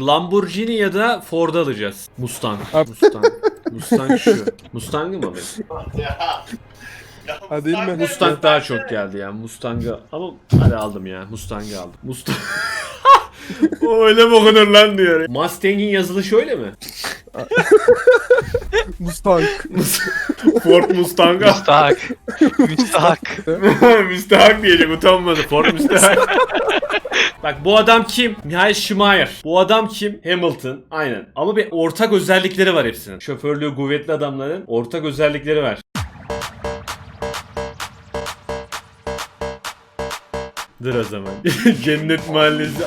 Lamborghini ya da Ford alacağız. Mustang. Mustang. Mustang şu. Mustang'ı mı ya. Ya Ha, değil mi? Mustang Mustang ne? daha çok geldi ya. Mustang'ı ama hadi aldım ya. Mustang'ı aldım. Mustang. o öyle mi okunur lan diyor. Mustang'in yazılışı öyle mi? Mustang. Ford Mustang'a. Müstahak. Müstahak. Müstahak diyecek utanmadı. Ford müstahak. Bak bu adam kim? Michael Schumacher. Bu adam kim? Hamilton. Aynen. Ama bir ortak özellikleri var hepsinin. Şoförlüğü kuvvetli adamların ortak özellikleri var. Dur o zaman. Cennet Mahallesi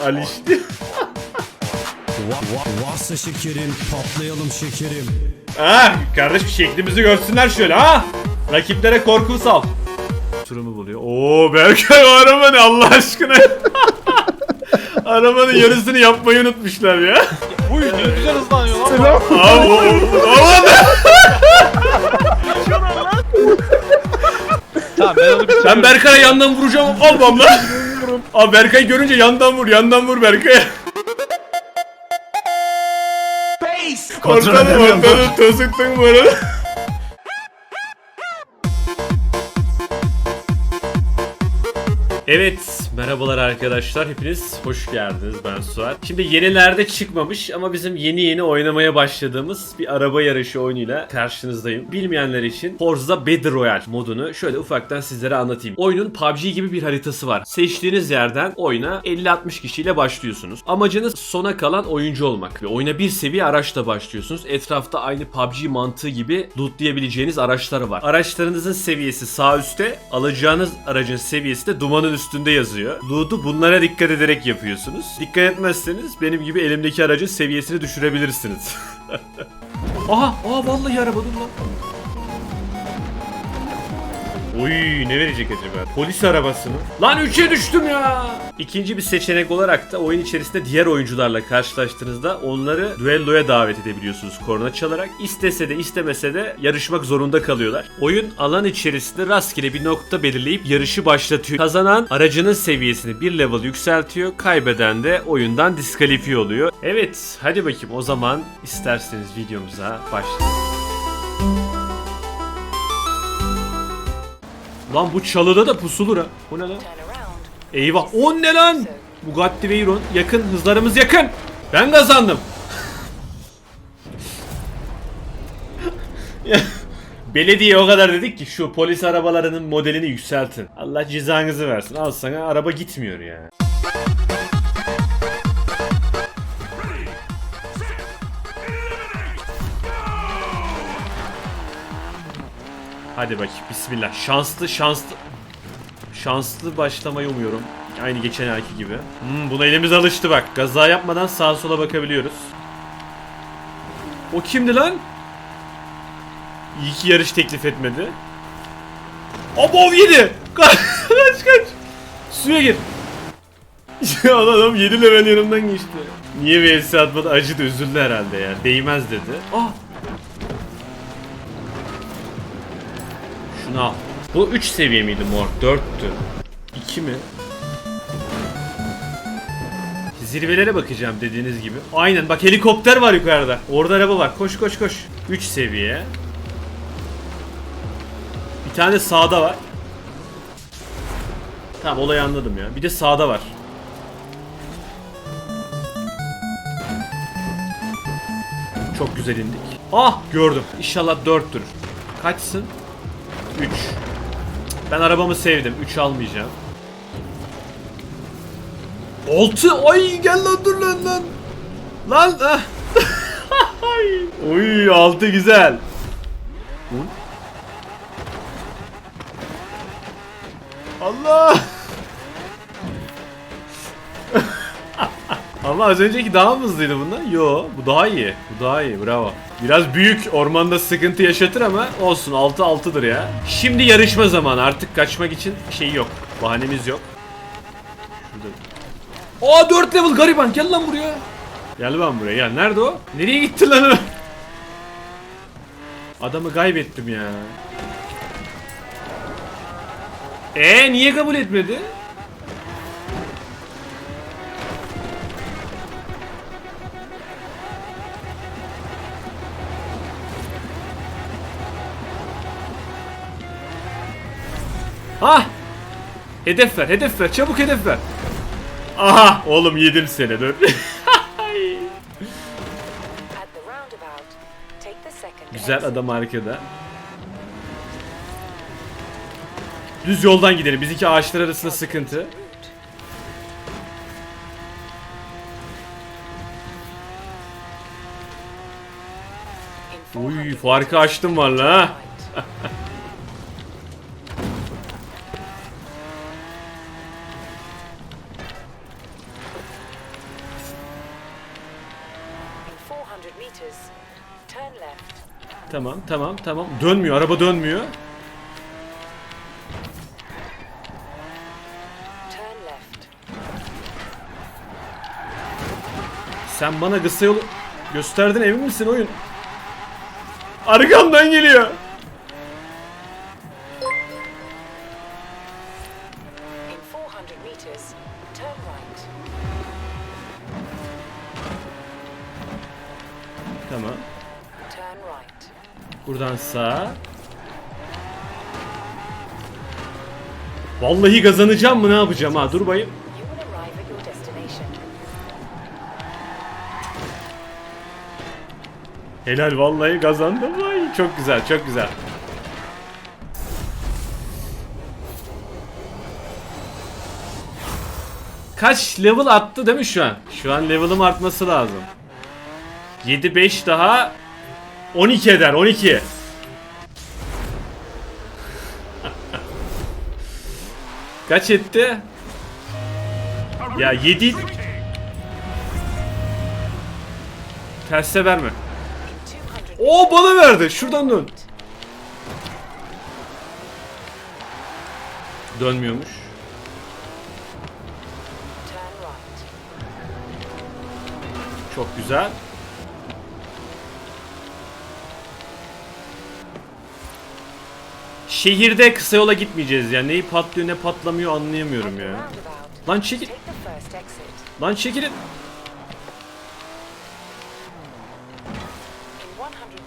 va- varsa şekerim patlayalım şekerim. Ha kardeş bir şeklimizi görsünler şöyle ha. Rakiplere korku sal. Turumu buluyor. Oo Berkay o araba ne Allah aşkına. Arabanın yarısını yapmayı unutmuşlar ya. Uy ne güzel hızlanıyor lan. Selam. Abi o, ne? Tamam ben onu. Ben Berkay'a yandan vuracağım. Almam lan. Abi Berkay görünce yandan vur, yandan vur Berkay'a. Ortalığı ortalığı tosuktun bu arada. Evet, merhabalar arkadaşlar. Hepiniz hoş geldiniz. Ben Suat. Şimdi yenilerde çıkmamış ama bizim yeni yeni oynamaya başladığımız bir araba yarışı oyunuyla karşınızdayım. Bilmeyenler için Forza Battle Royale modunu şöyle ufaktan sizlere anlatayım. Oyunun PUBG gibi bir haritası var. Seçtiğiniz yerden oyuna 50-60 kişiyle başlıyorsunuz. Amacınız sona kalan oyuncu olmak ve oyuna bir seviye araçla başlıyorsunuz. Etrafta aynı PUBG mantığı gibi lootlayabileceğiniz araçlar var. Araçlarınızın seviyesi sağ üstte, alacağınız aracın seviyesi de dumanın üstünde yazıyor. Loot'u bunlara dikkat ederek yapıyorsunuz. Dikkat etmezseniz benim gibi elimdeki aracın seviyesini düşürebilirsiniz. aha, aha vallahi araba dur lan. Oy ne verecek acaba? Polis arabası mı? Lan 3'e düştüm ya. İkinci bir seçenek olarak da oyun içerisinde diğer oyuncularla karşılaştığınızda onları düelloya davet edebiliyorsunuz korna çalarak. İstese de istemese de yarışmak zorunda kalıyorlar. Oyun alan içerisinde rastgele bir nokta belirleyip yarışı başlatıyor. Kazanan aracının seviyesini bir level yükseltiyor. Kaybeden de oyundan diskalifiye oluyor. Evet hadi bakayım o zaman isterseniz videomuza başlayalım. Lan bu çalıda da pusulur ha. Bu ne lan? Eyvah. O ne lan? Bugatti Veyron. Yakın. Hızlarımız yakın. Ben kazandım. Belediye o kadar dedik ki şu polis arabalarının modelini yükseltin. Allah cezanızı versin. Al sana araba gitmiyor ya. Hadi bakayım bismillah. Şanslı şanslı. Şanslı başlamayı umuyorum. Aynı geçen ayki gibi. Hmm, buna elimiz alıştı bak. Gaza yapmadan sağa sola bakabiliyoruz. O kimdi lan? İyi ki yarış teklif etmedi. Abov yedi. Kaç kaç. Suya gir. Ya adam 7 level yanımdan geçti. Niye vs atmadı? Acıdı üzüldü herhalde ya. Değmez dedi. Ah Şunu al. Bu 3 seviye miydi mor? 4'tü. 2 mi? Zirvelere bakacağım dediğiniz gibi. Aynen bak helikopter var yukarıda. Orada araba var. Koş koş koş. 3 seviye. Bir tane sağda var. Tamam olayı anladım ya. Bir de sağda var. Çok güzel indik. Ah gördüm. İnşallah 4'tür. Kaçsın? 3. Ben arabamı sevdim. 3 almayacağım. 6. Ay gel lan dur lan lan. Lan. ah. Oy 6 güzel. Uy. Allah. Ama az önceki daha mı hızlıydı bundan? Yo, bu daha iyi. Bu daha iyi. Bravo. Biraz büyük ormanda sıkıntı yaşatır ama olsun 6 6'dır ya. Şimdi yarışma zamanı. Artık kaçmak için şey yok. Bahanemiz yok. Şurada. Aa 4 level gariban gel lan buraya. Gel lan buraya gel. Nerede o? Nereye gitti lan? Adamı kaybettim ya. Ee niye kabul etmedi? Ah! Hedef ver, hedef ver. Çabuk hedef ver. Aha! Oğlum yedim seni dur. Güzel adam arkada. Düz yoldan gidelim. Biz iki ağaçlar arasında sıkıntı. Uy 400 farkı açtım valla ha. Tamam tamam tamam. Dönmüyor. Araba dönmüyor. Sen bana kısa yolu gösterdin emin misin oyun? Arkamdan geliyor. In 400 meters, turn right. Tamam. Turn right. Buradan sağ. Vallahi kazanacağım mı ne yapacağım ha dur bayım. Helal vallahi kazandım. Vay çok güzel çok güzel. Kaç level attı değil mi şu an? Şu an level'ım artması lazım. 7 5 daha 12 eder 12. Kaç etti? Ya 7 Terse verme. 200 O bana verdi. Şuradan dön. Dönmüyormuş. Çok güzel. Şehirde kısa yola gitmeyeceğiz ya. Neyi patlıyor ne patlamıyor anlayamıyorum ya. Lan çekil. Lan çekilin. In 100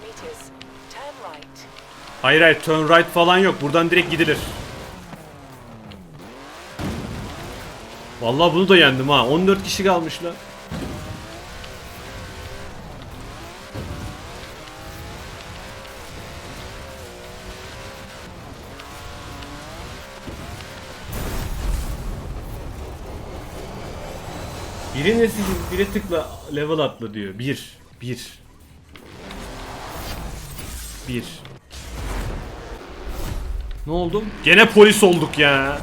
meters, turn right. Hayır hayır turn right falan yok. Buradan direkt gidilir. Vallahi bunu da yendim ha. 14 kişi kalmış lan. Biri nesil, biri tıkla level atla diyor. Bir. Bir. Bir. Ne oldum? Gene polis olduk ya.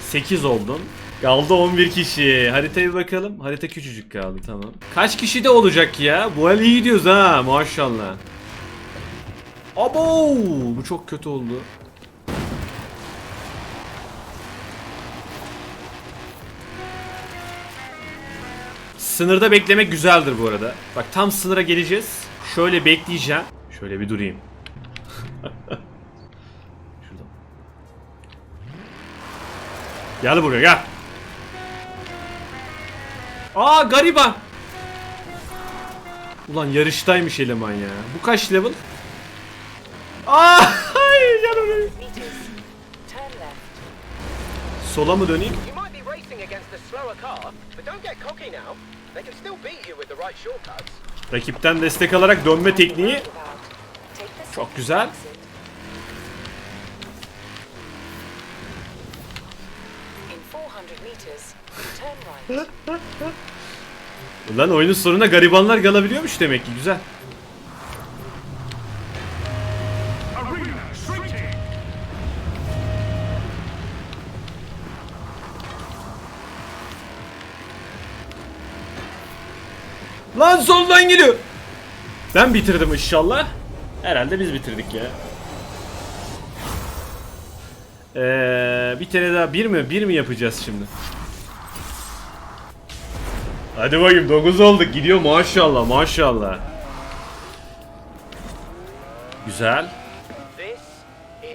8 oldum. Kaldı 11 kişi. Haritaya bir bakalım. Harita küçücük kaldı tamam. Kaç kişi de olacak ya? Bu el iyi gidiyoruz ha maşallah. Abo! Bu çok kötü oldu. Sınırda beklemek güzeldir bu arada. Bak tam sınıra geleceğiz. Şöyle bekleyeceğim. Şöyle bir durayım. Gel buraya gel. Aa gariban. Ulan yarıştaymış eleman ya. Bu kaç level? Aa left. Sola mı döneyim? Rakipten destek alarak dönme tekniği. Çok güzel. exit. In 400 meters, turn right. Ulan oyunun sonuna garibanlar kalabiliyormuş demek ki güzel. Lan soldan geliyor. Ben bitirdim inşallah. Herhalde biz bitirdik ya. Ee, bir tane daha bir mi? Bir mi yapacağız şimdi? Hadi bakayım 9 olduk gidiyor maşallah maşallah. Güzel.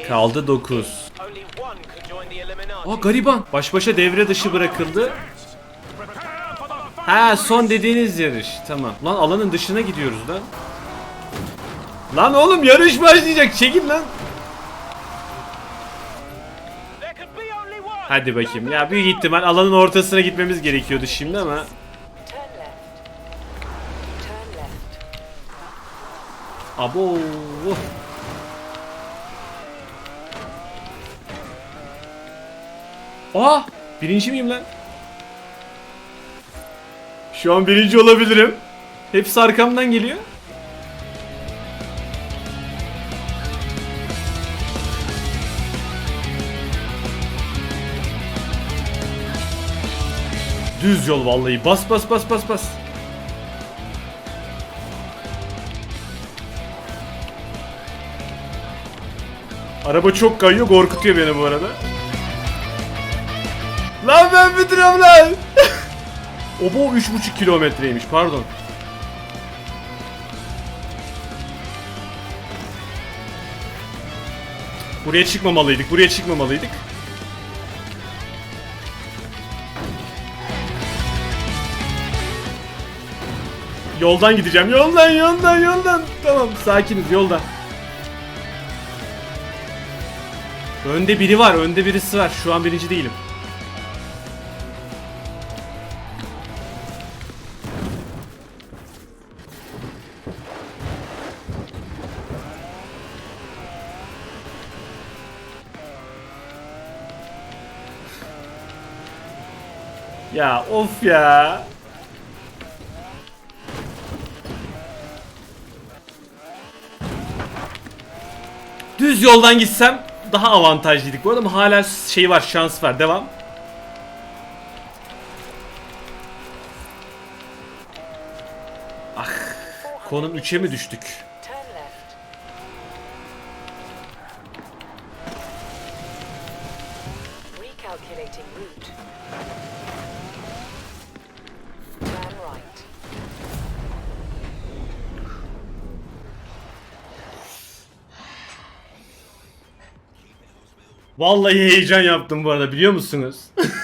Kaldı 9. only one can join the Illuminati. Aa gariban. Baş başa devre dışı bırakıldı. Ha son dediğiniz yarış. Tamam. Lan alanın dışına gidiyoruz lan. Lan oğlum yarış başlayacak. Çekil lan. Hadi bakayım. Ya büyük ihtimal alanın ortasına gitmemiz gerekiyordu şimdi ama. Abo. Aa! Birinci miyim lan? Şu an birinci olabilirim. Hepsi arkamdan geliyor. Düz yol vallahi. Bas bas bas bas bas. Araba çok kayıyor, korkutuyor beni bu arada. Lan ben bitiriyorum lan. Obo 3,5 kilometreymiş pardon. Buraya çıkmamalıydık, buraya çıkmamalıydık. Yoldan gideceğim, yoldan, yoldan, yoldan. Tamam, sakiniz, yoldan. Önde biri var, önde birisi var. Şu an birinci değilim. Ya of ya. Düz yoldan gitsem daha avantajlıydık bu arada ama hala şey var şans var devam. Ah konum 3'e mi düştük? Turn left. Recalculating route. Turn right. Vallahi heyecan yaptım bu arada biliyor musunuz?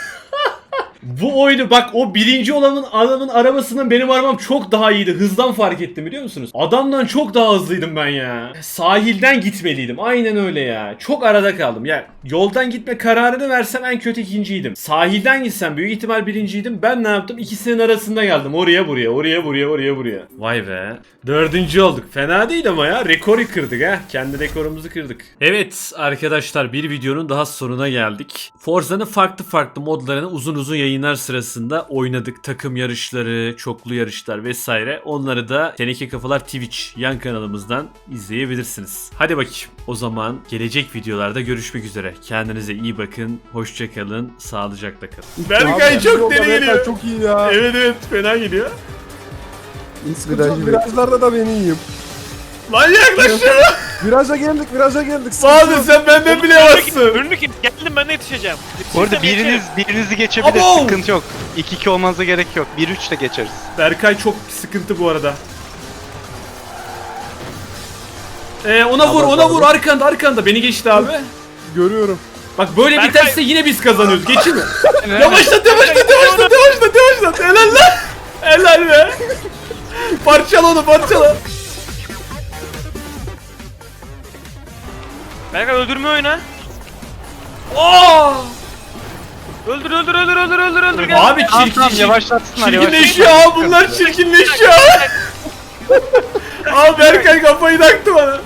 bu oyunu bak o birinci olanın adamın arabasının benim arabam çok daha iyiydi. Hızdan fark ettim biliyor musunuz? Adamdan çok daha hızlıydım ben ya. Sahilden gitmeliydim. Aynen öyle ya. Çok arada kaldım. Ya yoldan gitme kararını versem en kötü ikinciydim. Sahilden gitsem büyük ihtimal birinciydim. Ben ne yaptım? İkisinin arasında geldim. Oraya buraya, oraya buraya, oraya buraya. Vay be. Dördüncü olduk. Fena değil ama ya. Rekoru kırdık ha. Kendi rekorumuzu kırdık. Evet arkadaşlar bir videonun daha sonuna geldik. Forza'nın farklı farklı modlarını uzun uzun yayınlar sırasında oynadık. Takım yarışları, çoklu yarışlar vesaire. Onları da Teneke Kafalar Twitch yan kanalımızdan izleyebilirsiniz. Hadi bakayım. O zaman gelecek videolarda görüşmek üzere. Kendinize iyi bakın. Hoşçakalın. Sağlıcakla kalın. Berkay çok deli geliyor. Çok iyi ya. Evet evet fena geliyor. Yok, virajlarda da ben iyiyim. Lan yaklaşıyor. Viraja geldik, viraja geldik. Bahadır sen benden bile varsın. Önlük geldim ben de yetişeceğim. Bu arada Yetişirsem biriniz yetişirim. birinizi geçebilir Abo! sıkıntı yok. 2-2 olmanıza gerek yok. 1-3 de geçeriz. Berkay çok sıkıntı bu arada. Ee, ona vur, ona vur arkanda, arkanda. Beni geçti abi. Görüyorum. Bak böyle Berkay- biterse yine biz kazanıyoruz. Geçin mi? yavaşlat, yavaşlat, yavaşlat, yavaşlat, yavaşlat. Helal lan. Helal be. parçala onu, parçala. Berkay öldürme oyna. Aa! Öldür öldür öldür öldür öldür öldür. Gel. Abi Tamam, çirkin, tamam, çirkin, yavaşlatsınlar, çirkinleşiyor abi bunlar çirkinleşiyor. Aa Berkay kafayı taktı bana.